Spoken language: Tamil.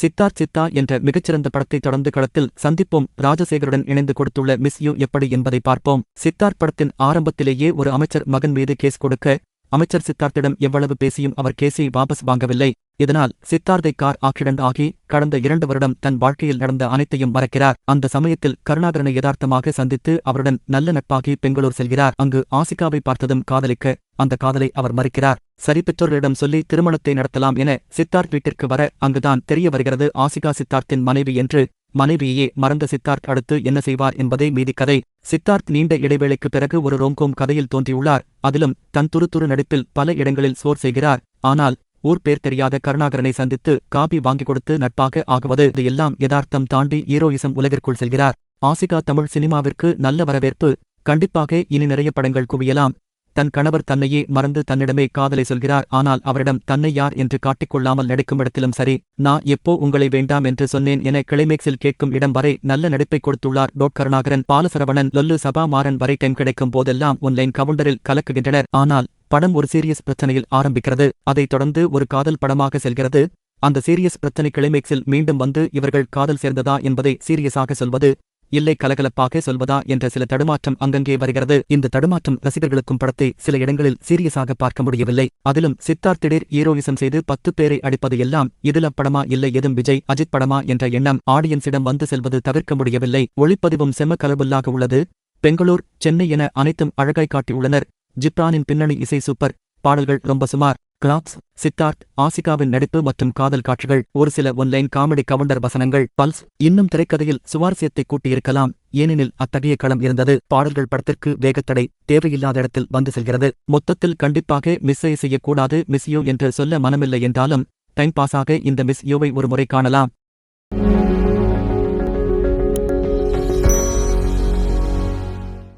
சித்தார் சித்தா என்ற மிகச்சிறந்த படத்தை தொடர்ந்து களத்தில் சந்திப்போம். ராஜசேகருடன் இணைந்து கொடுத்துள்ள மிஸ் யூ எப்படி என்பதை பார்ப்போம். சித்தார் படத்தின் ஆரம்பத்திலேயே ஒரு அமைச்சர் மகன் மீது கேஸ் கொடுக்க அமைச்சர் சித்தார்த்திடம் எவ்வளவு பேசியும் அவர் கேஸை வாபஸ் வாங்கவில்லை. இதனால் சித்தார்த்தை கார் ஆக்சிடென்ட் ஆகி கடந்த இரண்டு வருடம் தன் வாழ்க்கையில் நடந்த அனைத்தையும் மறக்கிறார். அந்த சமயத்தில் கருணாகரனை யதார்த்தமாக சந்தித்து அவருடன் நல்ல நட்பாகி பெங்களூர் செல்கிறார். அங்கு ஆசிகாவை பார்த்ததும் காதலிக்க அந்த காதலை அவர் மறுக்கிறார். சரி பெற்றோர்களிடம் சொல்லி திருமணத்தை நடத்தலாம் என சித்தார்த் வீட்டிற்கு வர அங்குதான் தெரிய வருகிறது ஆசிகா சித்தார்த்தின் மனைவி என்று மனைவியே மறந்த சித்தார்த் அடுத்து என்ன செய்வார் என்பதே மீதி கதை. சித்தார்த் நீண்ட இடைவேளைக்கு பிறகு ஒரு ரோம்கோம் கதையில் தோன்றியுள்ளார். அதிலும் தன் துருத்துரு நடிப்பில் பல இடங்களில் சோர் செய்கிறார். ஆனால் ஊர் பேர் தெரியாத கருணாகரனை சந்தித்து காபி வாங்கிக் கொடுத்து நட்பாக ஆகுவது இது எல்லாம் யதார்த்தம் தாண்டி ஹீரோயிசம் உலகிற்குள் செல்கிறார். ஆசிகா தமிழ் சினிமாவிற்கு நல்ல வரவேற்பு. கண்டிப்பாக இனி நிறைய படங்கள் குவியலாம். தன் கணவர் தன்னையே மறந்து தன்னிடமே காதலை சொல்கிறார். ஆனால் அவரிடம் தன்னை யார் என்று காட்டிக்கொள்ளாமல் நடிக்கும் இடத்திலும் சரி. நான் எப்போ உங்களை வேண்டாம் என்று சொன்னேன் என கிளைமேக்ஸில் கேட்கும் இடம் வரை நல்ல நடிப்பை கொடுத்துள்ளார். டோட் கருணாகரன் பாலசரவணன் லொல்லு சபா மாறன் வரை டைம் கிடைக்கும் போதெல்லாம் ஒன்லைன் கவுண்டரில் கலக்குகின்றனர். ஆனால் படம் ஒரு சீரியஸ் பிரச்சனையில் ஆரம்பிக்கிறது. அதைத் தொடர்ந்து ஒரு காதல் படமாக செல்கிறது. அந்த சீரியஸ் பிரச்சனை கிளைமேக்ஸில் மீண்டும் வந்து இவர்கள் காதல் சேர்ந்ததா என்பதை சீரியஸாக சொல்வது இல்லை கலகலப்பாக சொல்வதா என்ற சில தடுமாற்றம் அங்கங்கே வருகிறது. இந்த தடுமாற்றம் ரசிகர்களுக்கும் படத்தை சில இடங்களில் சீரியஸாக பார்க்க முடியவில்லை. அதிலும் சித்தார்த் திடீர் ஹீரோயிசம் செய்து பத்து பேரை அடிப்பது எல்லாம் இதுல படமா இல்லை எதும் விஜய் அஜித் படமா என்ற எண்ணம் ஆடியன்ஸிடம் வந்து செல்வது தவிர்க்க முடியவில்லை. ஒளிப்பதிவும் செம்ம கலபுல்லாக உள்ளது. பெங்களூர் சென்னை என அனைத்தும் அழகாய் காட்டியுள்ளனர். ஜிப்ரானின் பின்னணி இசை சூப்பர். பாடல்கள் ரொம்ப சுமார். கிளாப்ஸ் சித்தார்த் ஆசிகாவின் நடிப்பு மற்றும் காதல் காட்சிகள் ஒரு சில ஒன்லைன் காமெடி கவுண்டர் வசனங்கள் பல்ஸ் இன்னும் திரைக்கதையில் சுவாரஸ்யத்தை கூட்டியிருக்கலாம் ஏனெனில் அத்தகைய களம் இருந்தது பாடல்கள் படத்திற்கு வேகத்தடை தேவையில்லாத இடத்தில் வந்து செல்கிறது மொத்தத்தில் கண்டிப்பாக மிஸ்ஸை செய்யக்கூடாது மிஸ் யூ என்று சொல்ல மனமில்லை என்றாலும் டைம் பாஸாக இந்த மிஸ் யூவை ஒரு முறை காணலாம்.